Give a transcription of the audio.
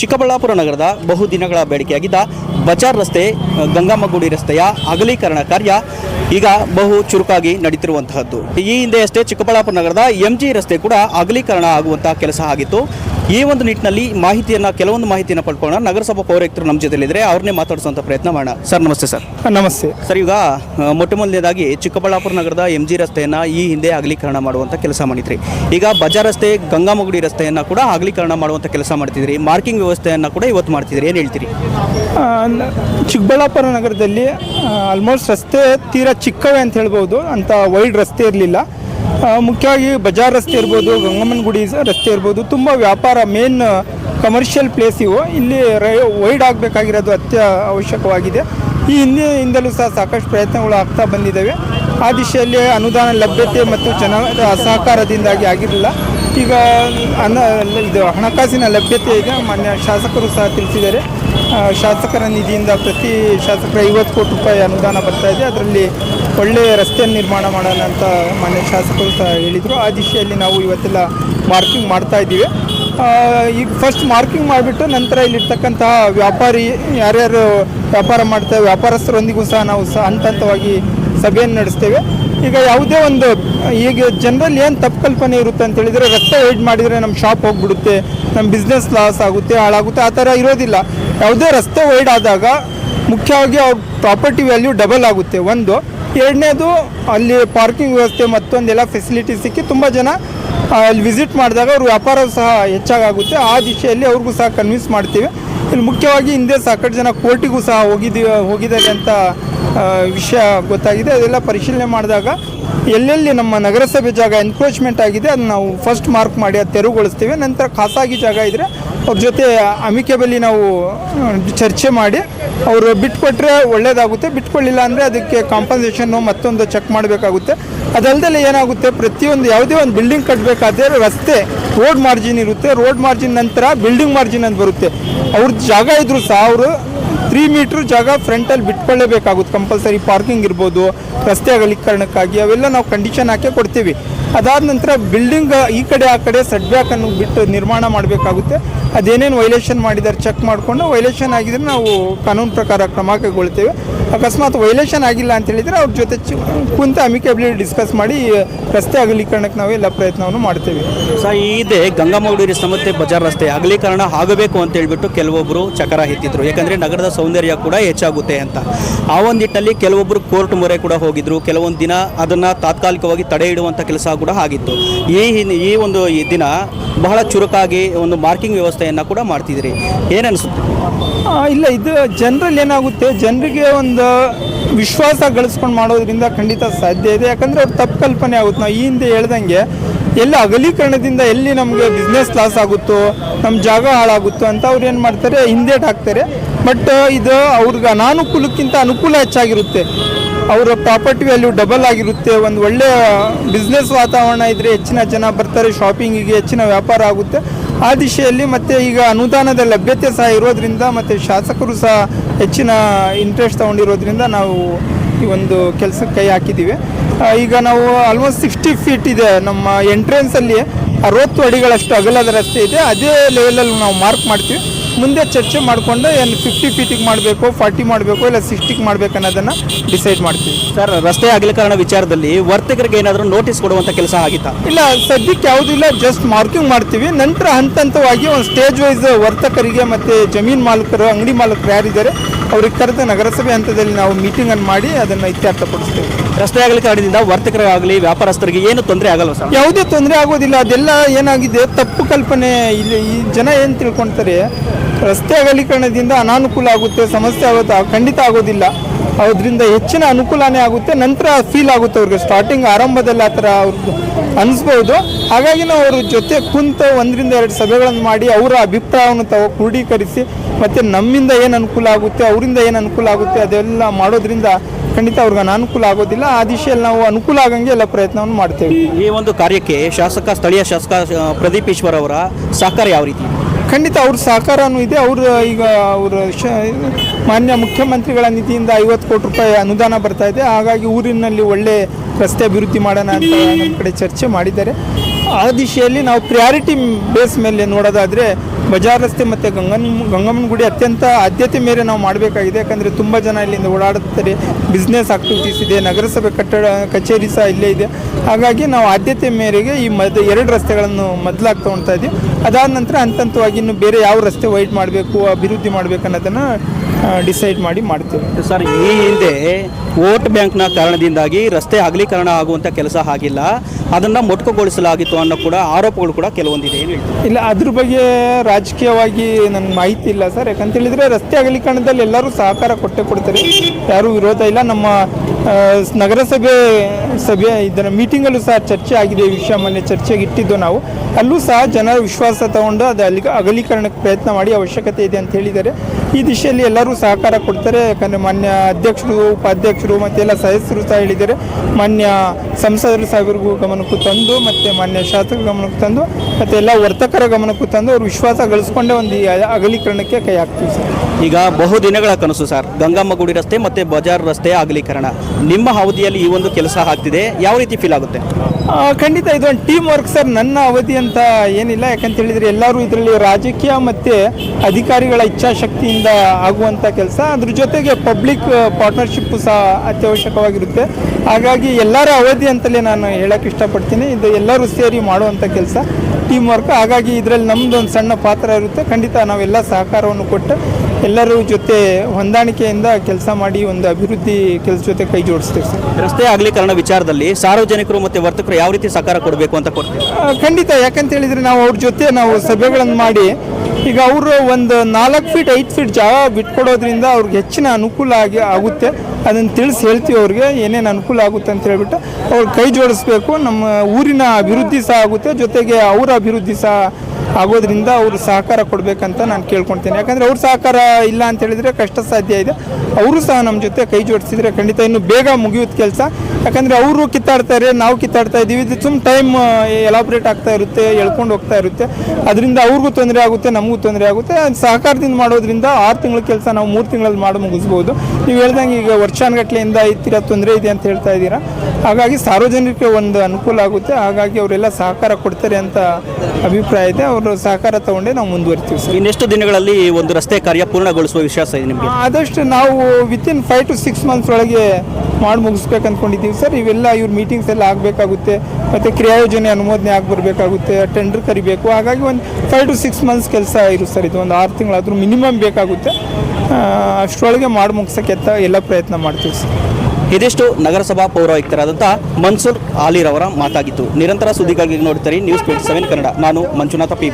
ಚಿಕ್ಕಬಳ್ಳಾಪುರ ನಗರದ ಬಹುದಿನಗಳ ಬೇಡಿಕೆಯಾಗಿದ್ದ ಬಜಾರ್ ರಸ್ತೆ ಗಂಗಮ್ಮಗುಡಿ ರಸ್ತೆಯ ಅಗಲೀಕರಣ ಕಾರ್ಯ ಈಗ ಬಹು ಚುರುಕಾಗಿ ನಡೀತಿರುವಂತಹದ್ದು. ಈ ಹಿಂದೆ ಅಷ್ಟೇ ಚಿಕ್ಕಬಳ್ಳಾಪುರ ನಗರದ ಎಂಜಿ ರಸ್ತೆ ಕೂಡ ಅಗಲೀಕರಣ ಆಗುವಂತಹ ಕೆಲಸ ಆಗಿತ್ತು. ಈ ಒಂದು ನಿಟ್ಟಿನಲ್ಲಿ ಮಾಹಿತಿಯನ್ನು ಕೆಲವೊಂದು ಮಾಹಿತಿಯನ್ನು ಪಡ್ಕೊಳ್ಳೋಣ. ನಗರಸಭಾ ಪೌರಾಯುಕ್ತರು ನಮ್ಮ ಜೊತೆಲಿದ್ರೆ ಅವ್ರನ್ನೇ ಮಾತಾಡಿಸುವಂಥ ಪ್ರಯತ್ನ ಮಾಡೋಣ. ಸರ್ ನಮಸ್ತೆ ಸರ್. ನಮಸ್ತೆ. ಸರ್ ಈಗ ಮೊಟ್ಟ ಮೊದಲನೇದಾಗಿ ಚಿಕ್ಕಬಳ್ಳಾಪುರ ನಗರದ ಎಂ ಜಿ ರಸ್ತೆಯನ್ನು ಈ ಹಿಂದೆ ಅಗಲೀಕರಣ ಮಾಡುವಂಥ ಕೆಲಸ ಮಾಡಿದ್ರಿ. ಈಗ ಬಜಾರ್ ರಸ್ತೆ ಗಂಗಾಮಗುಡಿ ರಸ್ತೆಯನ್ನು ಕೂಡ ಅಗಲೀಕರಣ ಮಾಡುವಂಥ ಕೆಲಸ ಮಾಡ್ತಿದ್ರಿ. ಮಾರ್ಕಿಂಗ್ ವ್ಯವಸ್ಥೆಯನ್ನು ಕೂಡ ಇವತ್ತು ಮಾಡ್ತಿದ್ರಿ. ಏನು ಹೇಳ್ತೀರಿ? ಚಿಕ್ಕಬಳ್ಳಾಪುರ ನಗರದಲ್ಲಿ ಆಲ್ಮೋಸ್ಟ್ ರಸ್ತೆ ತೀರಾ ಚಿಕ್ಕವೇ ಅಂತ ಹೇಳ್ಬೋದು. ಅಂತ ವೈಡ್ ರಸ್ತೆ ಇರಲಿಲ್ಲ. ಮುಖ್ಯವಾಗಿ ಬಜಾರ್ ರಸ್ತೆ ಇರ್ಬೋದು ಗಂಗಮ್ಮನ ಗುಡಿ ರಸ್ತೆ ಇರ್ಬೋದು, ತುಂಬ ವ್ಯಾಪಾರ ಮೇನ್ ಕಮರ್ಷಿಯಲ್ ಪ್ಲೇಸ್ ಇವು. ಇಲ್ಲಿ ವೈಡ್ ಆಗಬೇಕಾಗಿರೋದು ಅತ್ಯ ಅವಶ್ಯಕವಾಗಿದೆ. ಈ ಹಿಂದಿನಿಂದಲೂ ಸಹ ಸಾಕಷ್ಟು ಪ್ರಯತ್ನಗಳು ಆಗ್ತಾ ಬಂದಿದ್ದಾವೆ. ಆ ದಿಶೆಯಲ್ಲಿ ಅನುದಾನ ಲಭ್ಯತೆ ಮತ್ತು ಜನ ಸಹಕಾರದಿಂದಾಗಿ ಆಗಿರಲಿಲ್ಲ. ಈಗ ಅನ ಇದು ಹಣಕಾಸಿನ ಲಭ್ಯತೆ ಈಗ ಮಾನ್ಯ ಶಾಸಕರು ಸಹ ತಿಳಿಸಿದ್ದಾರೆ. ಶಾಸಕರ ನಿಧಿಯಿಂದ ಪ್ರತಿ ಶಾಸಕರ ಐವತ್ತು ಕೋಟಿ ರೂಪಾಯಿ ಅನುದಾನ ಬರ್ತಾ ಇದೆ. ಅದರಲ್ಲಿ ಒಳ್ಳೆಯ ರಸ್ತೆಯನ್ನು ನಿರ್ಮಾಣ ಮಾಡೋಣ ಅಂತ ಮಾನ್ಯ ಶಾಸಕರು ಸಹ ಹೇಳಿದರು. ಆ ದಿಶೆಯಲ್ಲಿ ನಾವು ಇವತ್ತೆಲ್ಲ ಮಾರ್ಕಿಂಗ್ ಮಾಡ್ತಾ ಇದ್ದೀವಿ. ಈಗ ಫಸ್ಟ್ ಮಾರ್ಕಿಂಗ್ ಮಾಡಿಬಿಟ್ಟು ನಂತರ ಇಲ್ಲಿರ್ತಕ್ಕಂತಹ ವ್ಯಾಪಾರಿ, ಯಾರ್ಯಾರು ವ್ಯಾಪಾರ ಮಾಡ್ತಾರೆ, ವ್ಯಾಪಾರಸ್ಥರೊಂದಿಗೂ ಸಹ ನಾವು ಸಹ ಹಂತ ಹಂತವಾಗಿ ಸಭೆಯನ್ನು ನಡೆಸ್ತೇವೆ. ಈಗ ಯಾವುದೇ ಒಂದು, ಈಗ ಜನರಲ್ಲಿ ಏನು ತಪ್ಪು ಕಲ್ಪನೆ ಇರುತ್ತೆ ಅಂತ ಹೇಳಿದರೆ ರಸ್ತೆ ಏಡ್ ಮಾಡಿದರೆ ನಮ್ಮ ಶಾಪ್ ಹೋಗ್ಬಿಡುತ್ತೆ ನಮ್ಮ ಬಿಸ್ನೆಸ್ ಲಾಸ್ ಆಗುತ್ತೆ, ಹಾಳಾಗುತ್ತೆ, ಆ ಥರ ಇರೋದಿಲ್ಲ. ಯಾವುದೇ ರಸ್ತೆ ವೈಡ್ ಆದಾಗ ಮುಖ್ಯವಾಗಿ ಅವ್ರ ಪ್ರಾಪರ್ಟಿ ವ್ಯಾಲ್ಯೂ ಡಬಲ್ ಆಗುತ್ತೆ. ಒಂದು, ಎರಡನೇದು ಅಲ್ಲಿ ಪಾರ್ಕಿಂಗ್ ವ್ಯವಸ್ಥೆ ಮತ್ತೊಂದೆಲ್ಲ ಫೆಸಿಲಿಟಿ ಸಿಕ್ಕಿ ತುಂಬ ಜನ ಅಲ್ಲಿ ವಿಸಿಟ್ ಮಾಡಿದಾಗ ಅವ್ರ ವ್ಯಾಪಾರ ಸಹ ಹೆಚ್ಚಾಗುತ್ತೆ ಆ ದಿಶೆಯಲ್ಲಿ ಅವ್ರಿಗೂ ಸಹ ಕನ್ವಿನ್ಸ್ ಮಾಡ್ತೀವಿ. ಇಲ್ಲಿ ಮುಖ್ಯವಾಗಿ ಹಿಂದೆ ಸಾಕಷ್ಟು ಜನ ಕೋರ್ಟಿಗೂ ಸಹ ಹೋಗಿದ್ದೀವಿ ಹೋಗಿದ್ದಾರೆ ಅಂತ ವಿಷಯ ಗೊತ್ತಾಗಿದೆ. ಅದೆಲ್ಲ ಪರಿಶೀಲನೆ ಮಾಡಿದಾಗ ಎಲ್ಲೆಲ್ಲಿ ನಮ್ಮ ನಗರಸಭೆ ಜಾಗ ಎನ್ಕ್ರೋಚ್ಮೆಂಟ್ ಆಗಿದೆ, ಅದನ್ನ ನಾವು ಫಸ್ಟ್ ಮಾರ್ಕ್ ಮಾಡಿ, ಅದು ತೆರವುಗೊಳಿಸ್ತೀವಿ. ನಂತರ ಖಾಸಗಿ ಜಾಗ ಇದ್ದರೆ ಅವ್ರ ಜೊತೆ ಅಮಿಕೇಬಲಿ ನಾವು ಚರ್ಚೆ ಮಾಡಿ, ಅವರು ಬಿಟ್ಕೊಟ್ರೆ ಒಳ್ಳೇದಾಗುತ್ತೆ, ಬಿಟ್ಕೊಳ್ಳಿಲ್ಲ ಅಂದರೆ ಅದಕ್ಕೆ ಕಾಂಪನ್ಸೇಷನ್ನು ಮತ್ತೊಂದು ಚೆಕ್ ಮಾಡಬೇಕಾಗುತ್ತೆ. ಅದಲ್ಲದೆ ಏನಾಗುತ್ತೆ, ಪ್ರತಿಯೊಂದು ಯಾವುದೇ ಒಂದು ಬಿಲ್ಡಿಂಗ್ ಕಟ್ಟಬೇಕಾದ್ರೆ ರಸ್ತೆ ರೋಡ್ ಮಾರ್ಜಿನ್ ಇರುತ್ತೆ ರೋಡ್ ಮಾರ್ಜಿನ್ ನಂತರ ಬಿಲ್ಡಿಂಗ್ ಮಾರ್ಜಿನ್ ಅಂತ ಬರುತ್ತೆ. ಅವ್ರ ಜಾಗ ಇದ್ರೂ ಸಹ ಅವರು ತ್ರೀ ಮೀಟ್ರ್ ಜಾಗ ಫ್ರಂಟಲ್ಲಿ ಬಿಟ್ಕೊಳ್ಳೇಬೇಕಾಗುತ್ತೆ. ಕಂಪಲ್ಸರಿ ಪಾರ್ಕಿಂಗ್ ಇರ್ಬೋದು, ರಸ್ತೆ ಅಗಲೀಕರಣಕ್ಕಾಗಿ, ಅವೆಲ್ಲ ನಾವು ಕಂಡೀಷನ್ ಹಾಕಿ ಕೊಡ್ತೀವಿ. ಅದಾದ ನಂತರ ಬಿಲ್ಡಿಂಗ್ ಈ ಕಡೆ ಆ ಕಡೆ ಸೆಟ್ ಬ್ಯಾಕನ್ನು ಬಿಟ್ಟು ನಿರ್ಮಾಣ ಮಾಡಬೇಕಾಗುತ್ತೆ. ಅದೇನೇನು ವೈಲೇಷನ್ ಮಾಡಿದ್ದಾರೆ ಚೆಕ್ ಮಾಡಿಕೊಂಡು ವೈಲೇಷನ್ ಆಗಿದ್ರೆ ನಾವು ಕಾನೂನು ಪ್ರಕಾರ ಕ್ರಮ ಕೈಗೊಳ್ತೇವೆ. ಅಕಸ್ಮಾತ್ ವೈಲೇಷನ್ ಆಗಿಲ್ಲ ಅಂತ ಹೇಳಿದರೆ ಅವ್ರ ಜೊತೆ ಕುಂತ ಅಮಿಕೇಬ್ಲಿ ಡಿಸ್ಕಸ್ ಮಾಡಿ, ರಸ್ತೆ ಅಗಲೀಕರಣಕ್ಕೆ ನಾವು ಎಲ್ಲ ಪ್ರಯತ್ನವನ್ನು ಮಾಡ್ತೇವೆ. ಸರ್ ಗಂಗಮ್ಮಗುಡಿ ರಸ್ತೆ ಮತ್ತು ಬಜಾರ್ ರಸ್ತೆ ಅಗಲೀಕರಣ ಆಗಬೇಕು ಅಂತ ಹೇಳಿಬಿಟ್ಟು ಕೆಲವೊಬ್ಬರು ಚಕರ ಎತ್ತಿದ್ರು. ಯಾಕಂದರೆ ನಗರದ ಸೌಂದರ್ಯ ಕೂಡ ಹೆಚ್ಚಾಗುತ್ತೆ ಅಂತ. ಆ ಒಂದು ನಿಟ್ಟಿನಲ್ಲಿ ಕೆಲವೊಬ್ಬರು ಕೋರ್ಟ್ ಮೊರೆ ಕೂಡ ಹೋಗಿದ್ರು. ಕೆಲವೊಂದು ದಿನ ಅದನ್ನು ತಾತ್ಕಾಲಿಕವಾಗಿ ತಡೆ ಇಡುವಂಥ ಕೆಲಸ ಕೂಡ ಆಗಿತ್ತು. ಈ ಈ ಒಂದು ಈ ದಿನ ಬಹಳ ಚುರುಕಾಗಿ ಒಂದು ಮಾರ್ಕಿಂಗ್ ವ್ಯವಸ್ಥೆಯನ್ನು ಕೂಡ ಮಾಡ್ತಿದ್ರಿ. ಏನನ್ಸುತ್ತೆ? ಇಲ್ಲ, ಇದು ಜನರಲ್ಲಿ ಏನಾಗುತ್ತೆ, ಜನರಿಗೆ ಒಂದು ವಿಶ್ವಾಸ ಗಳಿಸ್ಕೊಂಡು ಮಾಡೋದ್ರಿಂದ ಖಂಡಿತ ಸಾಧ್ಯ ಇದೆ. ಯಾಕಂದರೆ ಅವ್ರು ತಪ್ಪು ಕಲ್ಪನೆ ಆಗುತ್ತೆ. ನಾವು ಈ ಹಿಂದೆ ಹೇಳ್ದಂಗೆ, ಎಲ್ಲ ಅಗಲೀಕರಣದಿಂದ ಎಲ್ಲಿ ನಮಗೆ ಬಿಸ್ನೆಸ್ ಲಾಸ್ ಆಗುತ್ತೋ ನಮ್ಮ ಜಾಗ ಹಾಳಾಗುತ್ತೋ ಅಂತ ಅವ್ರು ಏನು ಮಾಡ್ತಾರೆ ಹಿಂದೇಟ್ ಹಾಕ್ತಾರೆ. ಬಟ್ ಇದು ಅವ್ರಿಗೆ ಅನಾನುಕೂಲಕ್ಕಿಂತ ಅನುಕೂಲ ಹೆಚ್ಚಾಗಿರುತ್ತೆ. ಅವರ ಪ್ರಾಪರ್ಟಿ ವ್ಯಾಲ್ಯೂ ಡಬಲ್ ಆಗಿರುತ್ತೆ. ಒಂದು ಒಳ್ಳೆಯ ಬಿಸ್ನೆಸ್ ವಾತಾವರಣ ಇದ್ದರೆ ಹೆಚ್ಚಿನ ಜನ ಬರ್ತಾರೆ ಶಾಪಿಂಗಿಗೆ ಹೆಚ್ಚಿನ ವ್ಯಾಪಾರ ಆಗುತ್ತೆ. ಆ ದಿಶೆಯಲ್ಲಿ ಮತ್ತು ಈಗ ಅನುದಾನದ ಲಭ್ಯತೆ ಸಹ ಇರೋದ್ರಿಂದ ಮತ್ತು ಶಾಸಕರು ಸಹ ಹೆಚ್ಚಿನ ಇಂಟ್ರೆಸ್ಟ್ ತಗೊಂಡಿರೋದ್ರಿಂದ ನಾವು ಈ ಒಂದು ಕೆಲಸಕ್ಕೆ ಕೈ ಹಾಕಿದ್ದೀವಿ ಈಗ ನಾವು ಆಲ್ಮೋಸ್ಟ್ ಸಿಕ್ಸ್ಟಿ ಫೀಟ್ ಇದೆ. ನಮ್ಮ ಎಂಟ್ರೆನ್ಸಲ್ಲಿ ಅರವತ್ತು ಅಡಿಗಳಷ್ಟು ಅಗಲದ ರಸ್ತೆ ಇದೆ. ಅದೇ ಲೆವೆಲಲ್ಲಿ ನಾವು ಮಾರ್ಕ್ ಮಾಡ್ತೀವಿ. ಮುಂದೆ ಚರ್ಚೆ ಮಾಡಿಕೊಂಡು ಏನು ಫಿಫ್ಟಿ ಫೀಟಿಗೆ ಮಾಡಬೇಕು ಫಾರ್ಟಿ ಮಾಡಬೇಕು ಇಲ್ಲ ಸಿಕ್ಸ್ಟಿಗೆ ಮಾಡಬೇಕು ಅನ್ನೋದನ್ನು ಡಿಸೈಡ್ ಮಾಡ್ತೀವಿ. ಸರ್ ರಸ್ತೆ ಅಗಲೀಕರಣ ವಿಚಾರದಲ್ಲಿ ವರ್ತಕರಿಗೆ ಏನಾದರೂ ನೋಟಿಸ್ ಕೊಡುವಂಥ ಕೆಲಸ ಆಗಿತ್ತಾ? ಇಲ್ಲ ಸದ್ಯಕ್ಕೆ ಯಾವುದಿಲ್ಲ ಜಸ್ಟ್ ಮಾರ್ಕಿಂಗ್ ಮಾಡ್ತೀವಿ. ನಂತರ ಹಂತ ಹಂತವಾಗಿ ಒಂದು ಸ್ಟೇಜ್ ವೈಸ್ ವರ್ತಕರಿಗೆ ಮತ್ತು ಜಮೀನು ಮಾಲೀಕರು ಅಂಗಡಿ ಮಾಲೀಕರು ಯಾರಿದ್ದಾರೆ ಅವ್ರಿಗೆ ಕರೆದು ನಗರಸಭೆ ಹಂತದಲ್ಲಿ ನಾವು ಮೀಟಿಂಗನ್ನು ಮಾಡಿ ಅದನ್ನು ಇತ್ಯರ್ಥಪಡಿಸ್ತೇವೆ ರಸ್ತೆ ಅಗಲೀಕರಣದಿಂದ ವರ್ತಕರಾಗಲಿ ವ್ಯಾಪಾರಸ್ಥರಿಗೆ ಏನು ತೊಂದರೆ ಆಗಲ್ಲ ಸರ್ ಯಾವುದೇ ತೊಂದರೆ ಆಗೋದಿಲ್ಲ. ಅದೆಲ್ಲ ಏನಾಗಿದೆ? ತಪ್ಪು ಕಲ್ಪನೆ ಇಲ್ಲಿ ಈ ಜನ ಏನು ತಿಳ್ಕೊಳ್ತಾರೆ ರಸ್ತೆ ಅಗಲೀಕರಣದಿಂದ ಅನಾನುಕೂಲ ಆಗುತ್ತೆ, ಸಮಸ್ಯೆ ಆಗುತ್ತೆ, ಖಂಡಿತ ಆಗೋದಿಲ್ಲ. ಅದರಿಂದ ಹೆಚ್ಚಿನ ಅನುಕೂಲನೇ ಆಗುತ್ತೆ, ನಂತರ ಫೀಲ್ ಆಗುತ್ತೆ ಅವ್ರಿಗೆ. ಸ್ಟಾರ್ಟಿಂಗ್ ಆರಂಭದಲ್ಲಿ ಆ ಥರ ಅವ್ರಿಗೆ ಅನಿಸ್ಬೋದು. ಹಾಗಾಗಿ ನಾವು ಅವ್ರ ಜೊತೆ ಕುಂತು ಒಂದರಿಂದ ಎರಡು ಸಭೆಗಳನ್ನು ಮಾಡಿ ಅವರ ಅಭಿಪ್ರಾಯವನ್ನು ತಗೋ ಕ್ರೋಢೀಕರಿಸಿ, ಮತ್ತು ನಮ್ಮಿಂದ ಏನು ಅನುಕೂಲ ಆಗುತ್ತೆ, ಅವರಿಂದ ಏನು ಅನುಕೂಲ ಆಗುತ್ತೆ, ಅದೆಲ್ಲ ಮಾಡೋದ್ರಿಂದ ಖಂಡಿತ ಅವ್ರಿಗೆ ಅನಾನುಕೂಲ ಆಗೋದಿಲ್ಲ. ಆ ದಿಶೆಯಲ್ಲಿ ನಾವು ಅನುಕೂಲ ಆಗಂಗೆ ಎಲ್ಲ ಪ್ರಯತ್ನವನ್ನು ಮಾಡ್ತೇವೆ. ಈ ಒಂದು ಕಾರ್ಯಕ್ಕೆ ಶಾಸಕ, ಸ್ಥಳೀಯ ಶಾಸಕ ಪ್ರದೀಪ್ ಈಶ್ವರ್ ಅವರ ಸಹಕಾರ ಯಾವ ರೀತಿ? ಖಂಡಿತ ಅವ್ರ ಸಹಕಾರನೂ ಇದೆ. ಅವರು ಈಗ ಅವರು ಮಾನ್ಯ ಮುಖ್ಯಮಂತ್ರಿಗಳ ನಿಧಿಯಿಂದ ಐವತ್ತು ಕೋಟಿ ರೂಪಾಯಿ ಅನುದಾನ ಬರ್ತಾ ಇದೆ. ಹಾಗಾಗಿ ಊರಿನಲ್ಲಿ ಒಳ್ಳೆ ರಸ್ತೆ ಅಭಿವೃದ್ಧಿ ಮಾಡೋಣ ಅಂತ ನಮ್ಮ ಕಡೆ ಚರ್ಚೆ ಮಾಡಿದ್ದಾರೆ. ಆ ದಿಶೆಯಲ್ಲಿ ನಾವು ಪ್ರಿಯಾರಿಟಿ ಬೇಸ್ ಮೇಲೆ ನೋಡೋದಾದರೆ ಬಜಾರ್ ರಸ್ತೆ ಮತ್ತು ಗಂಗನ್ ಗಂಗಮ್ಮನ ಗುಡಿ ಅತ್ಯಂತ ಆದ್ಯತೆ ಮೇರೆ ನಾವು ಮಾಡಬೇಕಾಗಿದೆ. ಯಾಕಂದರೆ ತುಂಬ ಜನ ಇಲ್ಲಿಂದ ಓಡಾಡುತ್ತಾರೆ. ಬಿಸ್ನೆಸ್ ಆಕ್ಟಿವಿಟೀಸ್ ಇದೆ. ನಗರಸಭೆ ಕಟ್ಟಡ, ಕಚೇರಿ ಸಹ ಇಲ್ಲೇ ಇದೆ. ಹಾಗಾಗಿ ನಾವು ಆದ್ಯತೆ ಮೇರೆಗೆ ಈ ಮದ್, ಎರಡು ರಸ್ತೆಗಳನ್ನು ಮೊದಲಾಗ್ತಾ ತೊಗೊಳ್ತಾ ಇದ್ದೀವಿ. ಅದಾದ ನಂತರ ಹಂತ ಹಂತವಾಗಿ ಇನ್ನು ಬೇರೆ ಯಾವ ರಸ್ತೆ ವೈಟ್ ಮಾಡಬೇಕು, ಅಭಿವೃದ್ಧಿ ಮಾಡಬೇಕು ಅನ್ನೋದನ್ನು ಡಿಸೈಡ್ ಮಾಡಿ ಮಾಡ್ತೀವಿ. ಸರ್, ಈ ಹಿಂದೆ ವೋಟ್ ಬ್ಯಾಂಕ್ನ ಕಾರಣದಿಂದಾಗಿ ರಸ್ತೆ ಅಗಲೀಕರಣ ಆಗುವಂಥ ಕೆಲಸ ಆಗಿಲ್ಲ. ಅದನ್ನು ಮೊಟಕುಗೊಳಿಸಲಾಗಿತ್ತು ಅನ್ನೋ ಕೂಡ ಆರೋಪಗಳು ಕೂಡ ಕೆಲವೊಂದಿದೆ. ಇಲ್ಲ, ಅದ್ರ ಬಗ್ಗೆ ರಾಜಕೀಯವಾಗಿ ನನಗೆ ಮಾಹಿತಿ ಇಲ್ಲ ಸರ್. ಯಾಕಂತೇಳಿದರೆ ರಸ್ತೆ ಅಗಲೀಕರಣದಲ್ಲಿ ಎಲ್ಲರೂ ಸಹಕಾರ ಕೊಟ್ಟೆ ಕೊಡ್ತಾರೆ. ಯಾರೂ ವಿರೋಧ ಇಲ್ಲ. ನಮ್ಮ ನಗರಸಭೆ ಸಭೆ, ಇದರ ಮೀಟಿಂಗಲ್ಲೂ ಸಹ ಚರ್ಚೆ ಆಗಿದೆ. ಈ ವಿಷಯ ಮೊನ್ನೆ ಚರ್ಚೆಗೆ ಇಟ್ಟಿದ್ದು ನಾವು. ಅಲ್ಲೂ ಸಹ ಜನರ ವಿಶ್ವಾಸ ತಗೊಂಡು ಅದು ಅಲ್ಲಿ ಅಗಲೀಕರಣಕ್ಕೆ ಪ್ರಯತ್ನ ಮಾಡಿ ಅವಶ್ಯಕತೆ ಇದೆ ಅಂತ ಹೇಳಿದ್ದಾರೆ. ಈ ದಿಶೆಯಲ್ಲಿ ಎಲ್ಲರೂ ಸಹಕಾರ ಕೊಡ್ತಾರೆ. ಯಾಕಂದರೆ ಮಾನ್ಯ ಅಧ್ಯಕ್ಷರು, ಉಪಾಧ್ಯಕ್ಷರು ಮತ್ತು ಎಲ್ಲ ಸದಸ್ಯರು ಸಹ ಹೇಳಿದ್ದಾರೆ. ಮಾನ್ಯ ಸಂಸದರು ಸಾಹೇಬರಿಗೂ ಗಮನಕ್ಕೂ ತಂದು ಮತ್ತು ಮಾನ್ಯ ಶಾಸಕರ ಗಮನಕ್ಕೂ ತಂದು ಮತ್ತು ಎಲ್ಲ ವರ್ತಕರ ಗಮನಕ್ಕೂ ತಂದು ಅವ್ರು ವಿಶ್ವಾಸ ಗಳಿಸ್ಕೊಂಡೇ ಒಂದು ಈ ಅಗಲೀಕರಣಕ್ಕೆ ಕೈ ಹಾಕ್ತೀವಿ ಸರ್. ಈಗ ಬಹುದಿನಗಳ ಕನಸು ಸರ್. ಗಂಗಮ್ಮ ಗುಡಿ ರಸ್ತೆ ಮತ್ತು ಬಜಾರ್ ರಸ್ತೆ ಅಗಲೀಕರಣ. ನಿಮ್ಮ ಅವಧಿಯಲ್ಲಿ ಈ ಒಂದು ಕೆಲಸ ಆಗ್ತಿದೆ. ಯಾವ ರೀತಿ ಫೀಲ್ ಆಗುತ್ತೆ? ಖಂಡಿತ ಇದೊಂದು ಟೀಮ್ ವರ್ಕ್ ಸರ್ ನನ್ನ ಅವಧಿ ಅಂತ ಏನಿಲ್ಲ. ಯಾಕಂತ ಹೇಳಿದರೆ ಎಲ್ಲರೂ ಇದರಲ್ಲಿ ರಾಜಕೀಯ ಮತ್ತು ಅಧಿಕಾರಿಗಳ ಇಚ್ಛಾಶಕ್ತಿಯಿಂದ ಆಗುವಂಥ ಕೆಲಸ. ಅದ್ರ ಜೊತೆಗೆ ಪಬ್ಲಿಕ್ ಪಾರ್ಟ್ನರ್ಶಿಪ್ಪು ಸಹ ಅತ್ಯವಶ್ಯಕವಾಗಿರುತ್ತೆ. ಹಾಗಾಗಿ ಎಲ್ಲರ ಅವಧಿ ಅಂತಲೇ ನಾನು ಹೇಳಕ್ಕೆ ಇಷ್ಟಪಡ್ತೀನಿ. ಇದು ಎಲ್ಲರೂ ಸೇರಿ ಮಾಡುವಂಥ ಕೆಲಸ. ಟೀಮ್ ವರ್ಕ್ ಹಾಗಾಗಿ ಇದರಲ್ಲಿ ನಮ್ದು ಒಂದು ಸಣ್ಣ ಪಾತ್ರ ಇರುತ್ತೆ. ಖಂಡಿತ ನಾವೆಲ್ಲ ಸಹಕಾರವನ್ನು ಕೊಟ್ಟು ಎಲ್ಲರೂ ಜೊತೆ ಹೊಂದಾಣಿಕೆಯಿಂದ ಕೆಲಸ ಮಾಡಿ ಒಂದು ಅಭಿವೃದ್ಧಿ ಕೆಲಸ ಜೊತೆ ಕೈ ಜೋಡಿಸ್ತೀವಿ ಸರ್. ರಸ್ತೆ ಅಗಲೀಕರಣ ವಿಚಾರದಲ್ಲಿ ಸಾರ್ವಜನಿಕರು ಮತ್ತು ವರ್ತಕರು ಯಾವ ರೀತಿ ಸಹಕಾರ ಕೊಡಬೇಕು ಅಂತ ಕೊಡ್ತೀವಿ ಖಂಡಿತ. ಯಾಕಂತ ಹೇಳಿದ್ರೆ ನಾವು ಅವ್ರ ಜೊತೆ ನಾವು ಸಭೆಗಳನ್ನು ಮಾಡಿ ಈಗ ಅವರು ಒಂದು ನಾಲ್ಕು ಫೀಟ್ ಐದು ಫೀಟ್ ಜಾಗ ಬಿಟ್ಕೊಡೋದ್ರಿಂದ ಅವ್ರಿಗೆ ಹೆಚ್ಚಿನ ಅನುಕೂಲ ಆಗಿ ಆಗುತ್ತೆ. ಅದನ್ನು ತಿಳಿಸಿ ಹೇಳ್ತೀವಿ ಅವ್ರಿಗೆ, ಏನೇನು ಅನುಕೂಲ ಆಗುತ್ತೆ ಅಂತ ಹೇಳ್ಬಿಟ್ಟು ಅವ್ರು ಕೈ ಜೋಡಿಸ್ಬೇಕು. ನಮ್ಮ ಊರಿನ ಅಭಿವೃದ್ಧಿ ಸಹ ಆಗುತ್ತೆ, ಜೊತೆಗೆ ಅವರ ಅಭಿವೃದ್ಧಿ ಸಹ ಆಗೋದ್ರಿಂದ ಅವರು ಸಹಕಾರ ಕೊಡಬೇಕಂತ ನಾನು ಕೇಳ್ಕೊಳ್ತೀನಿ. ಯಾಕಂದರೆ ಅವ್ರ ಸಹಕಾರ ಇಲ್ಲ ಅಂತ ಹೇಳಿದರೆ ಕಷ್ಟ ಸಾಧ್ಯ ಇದೆ. ಅವರು ಸಹ ನಮ್ಮ ಜೊತೆ ಕೈ ಜೋಡಿಸಿದ್ರೆ ಖಂಡಿತ ಇನ್ನು ಬೇಗ ಮುಗಿಯುತ್ತೆ ಕೆಲಸ. ಯಾಕಂದರೆ ಅವರು ಕಿತ್ತಾಡ್ತಾರೆ ನಾವು ಕಿತ್ತಾಡ್ತಾ ಇದ್ದೀವಿ. ಇದು ಸುಮ್ಮ ಟೈಮ್ ಎಲಾಬ್ರೇಟ್ ಆಗ್ತಾ ಇರುತ್ತೆ ಎಳ್ಕೊಂಡು ಹೋಗ್ತಾ ಇರುತ್ತೆ. ಅದರಿಂದ ಅವ್ರಿಗೂ ತೊಂದರೆ ಆಗುತ್ತೆ ನಮಗೂ ತೊಂದರೆ ಆಗುತ್ತೆ. ಸಹಕಾರದಿಂದ ಮಾಡೋದ್ರಿಂದ ಆರು ತಿಂಗಳ ಕೆಲಸ ನಾವು ಮೂರು ತಿಂಗಳಲ್ಲಿ ಮಾಡಿ ಮುಗಿಸ್ಬೋದು. ನೀವು ಹೇಳ್ದಂಗೆ ಈಗ ವರ್ಷಾನ್ಗಟ್ಲೆಯಿಂದ ಥರ ತೊಂದರೆ ಇದೆ ಅಂತ ಹೇಳ್ತಾ ಇದ್ದೀರಾ? ಹಾಗಾಗಿ ಸಾರ್ವಜನಿಕರಿಗೆ ಒಂದು ಅನುಕೂಲ ಆಗುತ್ತೆ. ಹಾಗಾಗಿ ಅವರೆಲ್ಲ ಸಹಕಾರ ಕೊಡ್ತಾರೆ ಅಂತ ಅಭಿಪ್ರಾಯ ಇದೆ. ಅವರು ಸಹಕಾರ ತಗೊಂಡೇ ನಾವು ಮುಂದುವರಿತೀವಿ ಸರ್. ಇನ್ನೆಷ್ಟು ದಿನಗಳಲ್ಲಿ ಈ ಒಂದು ರಸ್ತೆ ಕಾರ್ಯ ಪೂರ್ಣಗೊಳಿಸುವ ವಿಶ್ವಾಸ ಇದೆ ನಿಮಗೆ? ಆದಷ್ಟು ನಾವು within five to six months ಒಳಗೆ ಮಾಡಿ ಮುಗಿಸ್ಬೇಕು ಅಂದ್ಕೊಂಡಿದ್ದೀವಿ ಸರ್, ಇವೆಲ್ಲ ಇವ್ರ ಮೀಟಿಂಗ್ಸ್ ಎಲ್ಲ ಆಗಬೇಕಾಗುತ್ತೆ. ಮತ್ತು ಕ್ರಿಯಾಯೋಜನೆ ಅನುಮೋದನೆ ಆಗಿ ಬರಬೇಕಾಗುತ್ತೆ ಟೆಂಡರ್ ಕರಿಬೇಕು. ಹಾಗಾಗಿ ಒಂದು ಫೈವ್ ಟು ಸಿಕ್ಸ್ ಮಂತ್ಸ್ ಕೆಲಸ ಇರುತ್ತೆ ಸರ್, ಇದು ಒಂದು ಆರು ತಿಂಗಳಾದರೂ ಮಿನಿಮಮ್ ಬೇಕಾಗುತ್ತೆ. ಅಷ್ಟರೊಳಗೆ ಮಾಡಿ ಮುಗಿಸೋಕ್ಕೆ ಎತ್ತ ಎಲ್ಲ ಪ್ರಯತ್ನ ಮಾಡ್ತೀವಿ ಸರ್. ಇದಿಷ್ಟು ನಗರಸಭಾ ಪೌರಾಯುಕ್ತರಾದಂಥ ಮನ್ಸೂರ್ ಆಲಿರವರ ಮಾತಾಗಿತ್ತು ನಿರಂತರ ಸುದ್ದಿಗಾಗಿ ನೋಡ್ತಾರೆ ನ್ಯೂಸ್ ಟ್ವೆಂಟಿ ಸೆವೆನ್ ಕನ್ನಡ. ನಾನು ಮಂಜುನಾಥ ಪಿ